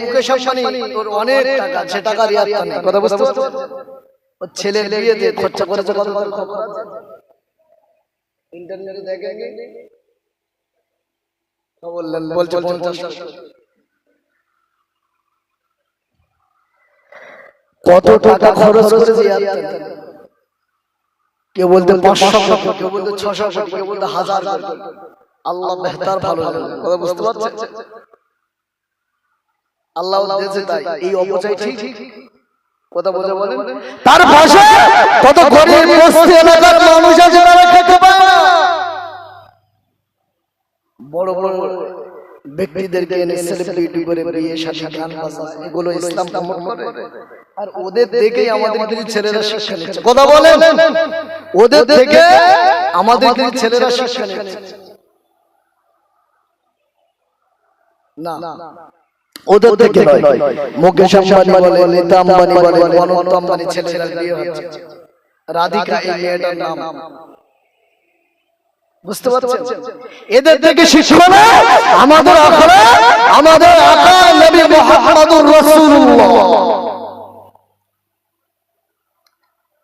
মুকেশ আম্বানি ওর অনেক টাকা সে টাকা রিয়াদ খান কথা বুঝতে পারছ ওর ছেলের বিয়েতে খরচা করেছে কত খবর আছে? ইন্টারনেটে বললেন বলছে পঞ্চাশ টাকা। কত টাকা খরচ করেছে কেউ বলতে পাঁচশো বলতে ছশো বলতে হাজার আল্লাহ বেহতার ভালো। কথা বুঝতে পারছেন? আল্লাহ দিয়েছে তাই। এই অপচয় ঠিক কথা বোঝা বলেন? তার পাশে কত গরিব বস্তি এলাকার মানুষ আছে যারা খেতে পায় না। বড় বড় ব্যক্তিদেরকে এনে সেলিব্রিটি করে বিয়ে শাদী গান বাজনা এগুলো ইসলাম প্রমোট করে। আর ওদের দেখেই আমাদের কিছু ছেলেরা শিক্ষা নিচ্ছে। কথা বলেন? ওদের থেকে আমাদের কিছু ছেলেরা শিক্ষা নিচ্ছে। না। ওদের থেকে নয়। মুকেশ আম্বানি বলে নীতা আম্বানি বলে অনন্ত আম্বানি ছেলেরা বিয়ে হচ্ছে। রাধিকা এই মেয়েটার নাম। বুঝতে পারছেন? এদের থেকে শিক্ষা না আমাদের আখড়া আমাদের আকা নবী মুহাম্মদুর রাসূলুল্লাহ।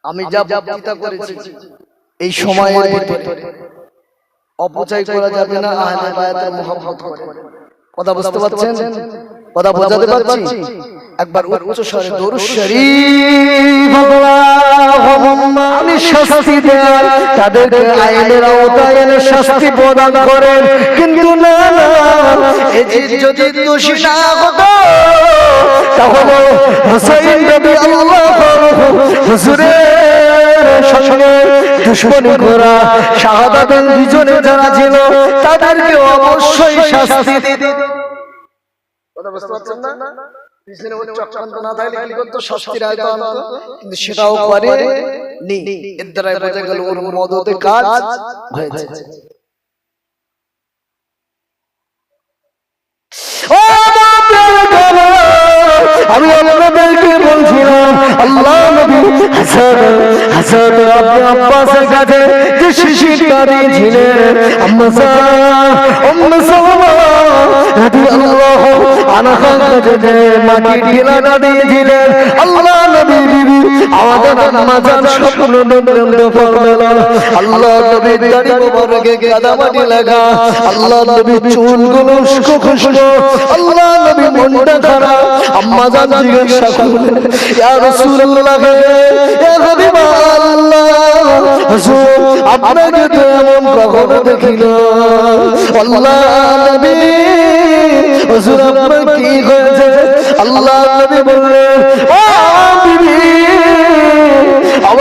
আমি যা বক্তৃতা করেছি এই সময়ের ভিতরে অপচয় করা যাবে না আহলে বায়াতের মুহাব্বত করে। কথা বুঝতে পারছেন? কথা বোঝাতে পারছি? একবার উচ্চ স্বরে দরুদ শরীফ। আল্লাহুম্মা আমি শাস্তি দেন তাদেরকে আইনের আওতায় এনে শাস্তি প্রদান করেন। কিন্তু না না যে যদি দোষী না হতো তাহলে হুসাইন নবী আল্লাহ হুজুরের সঙ্গে দুশ্মনী করা শাহাদাতের দুজনে যারা ছিল তাদেরকে অবশ্যই শাস্তি দিতে কথা বুঝতে পারছেন না? পিছনে ওর চক্রান্ত না থাকলে কি করতো? শাস্তির আয়তা আনতো কিন্তু সেটাও করে নি। এর দ্বারাই বোঝা গেল ওর মদতে কাজ হয়েছে। আমি আপনাদেরকে বলছিলাম আল্লাহ নবী হাসান হাসান আপনি আব্বাসের কাছে যে রাদিয়াল্লাহু মাটি ঢিলা না দিয়েছিলেন। আল্লাহ আমাদের আম্মা জান স্বপ্ন নন্দ ফরমালেন আল্লাহ নবী দাড়ি মোবারকে কাদা মাটি লাগা। আল্লাহ নবী চুলগুলো উস্কো খুশকো আল্লাহ নবী মনটা খারাপ আম্মা জান জিজ্ঞাসা করলেন ইয়া রাসূলুল্লাহ ইয়া হুজুর আপনাকে তো এমন কখনো দেখি না আল্লাহ নবী হুজুর আপনার কি হয়েছে? আল্লাহ নবী বললেন ও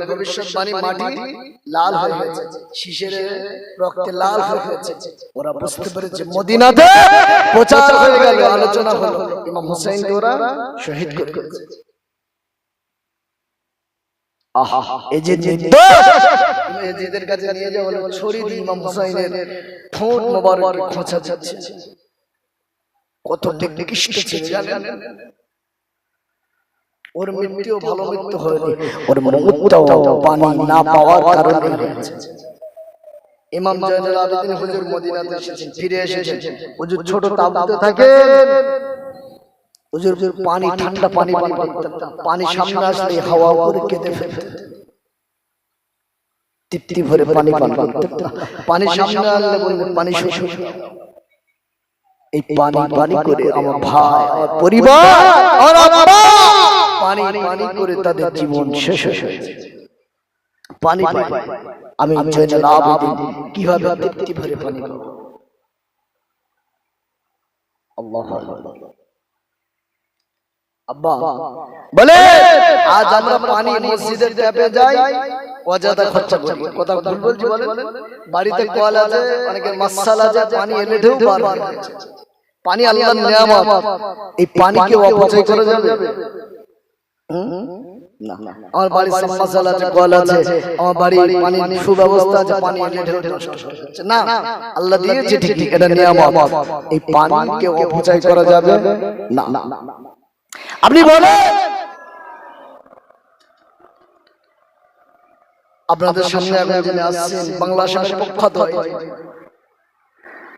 নবীর ভবিষ্যৎবাণী মাটি লাল হয়ে গেছে। শিশের রক্তে লাল হয়ে গেছে। ওরা বুঝতে পেরেছে মদিনাতে প্রচার হয়ে গেল আলোচনা হলো। ইমাম হুসাইন ওরা শহীদ করে দিয়েছে আহা এই যে এজিদের কাছে নিয়ে যাওয়া হলো ছড়ি দিয়ে ইমাম হুসাইনের ঠোঁট মোবারক খোঁচা যাচ্ছে কত জানেন? ওর মৃত্যু ভালো মৃত্যু হয়নি ওর মৃত্যুটাও পানি না পাওয়ার কারণে হয়েছে ইমাম জয়নুল আবেদিন হুজুর মদিনাতে এসেছেন ফিরে এসেছেন হুজুর ছোট তাবুতে থাকে হুজুর পানি ঠান্ডা পানি পান করতেন পানি সামনে আসলে হাওয়া করে কেঁদে ফেলতেন তৃপ্তি ভরে পানি পান করতেন পানি সামনে আসলে বলতেন পানি শুষ এই পানি পানি করে আমার ভাই আমার পরিবার আমার আব্বা পানি পানি করে তাদের জীবন শেষ হয়েছে পানি আমি আবেদিন কীভাবে তৃপ্তি ভরে পানি পাবো। আল্লাহ আব্বা বলে আজ আমরা পানি মসজিদের ট্যাপে যাই অযথা খরচা করি। কথা ভুল বলছি বলেন? বাড়িতে কল আছে অনেকে মাসাল আছে পানি এনে ঢেউ পানি আল্লাহর নিয়ামত। এই পানিকে অপচয় করা যাবে। আমার বাড়ির সাবমার্সাল আছে কল আছে। আমার পানির সুব্যবস্থা আছে পানি না। আল্লাহ দিয়েছে ঠিক ঠিক এটা নিয়ামত। এই পানিকে অপচয় করা যাবে? না। আপনি বলেন। আপনাদের সামনে এখন যিনি আসছেন বাংলা ভাষার প্রখ্যাত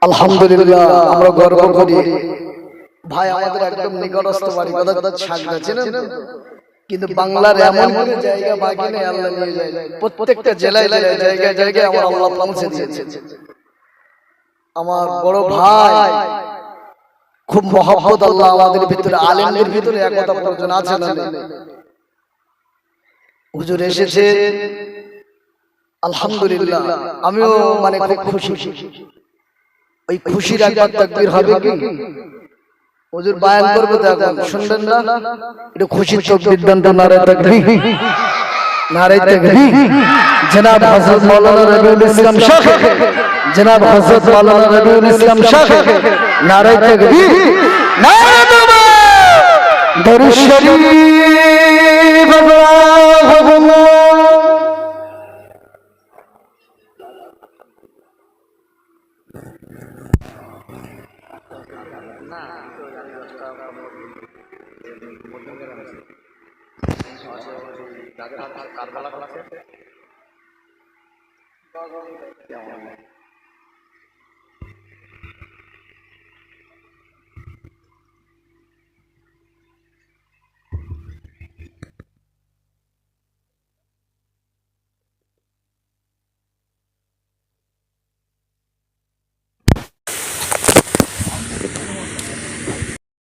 আলহামদুলিল্লাহ আমরা গর্ব করি। ভাই আমাদের একদম নিকটস্থ বাড়ি কথা কথা ছাগড়া চেনেন? কিন্তু বাংলার এমন কোনো জায়গা বাকি নেই আল্লাহ নিয়ে যায়। প্রত্যেকটা জেলায় জেলায় জায়গায় জায়গায় আমার আল্লাহ পৌঁছে দিয়েছে। আমার বড় ভাই খুব মহব্বত আল্লাহ আমাদের ভিতরে আলেমদের ভিতরে একতা প্রয়োজন আছে না হুজুর এসেছে। আলহামদুলিল্লাহ। আমিও মানে খুব খুশি। ওই খুশির একবার তাকবীর হবে কি? হুজুর বায়ান করবে তো এখন, শুনবেন না? এটা খুশির তাকবীর দেন তো নারে তাকবীর নারে তাকবীর জনাব হযরত মাওলানা রবিউল ইসলাম জনাব হযরত মাওলানা রবিউল ইসলাম দরুদ শরীফ আল্লাহুম্মা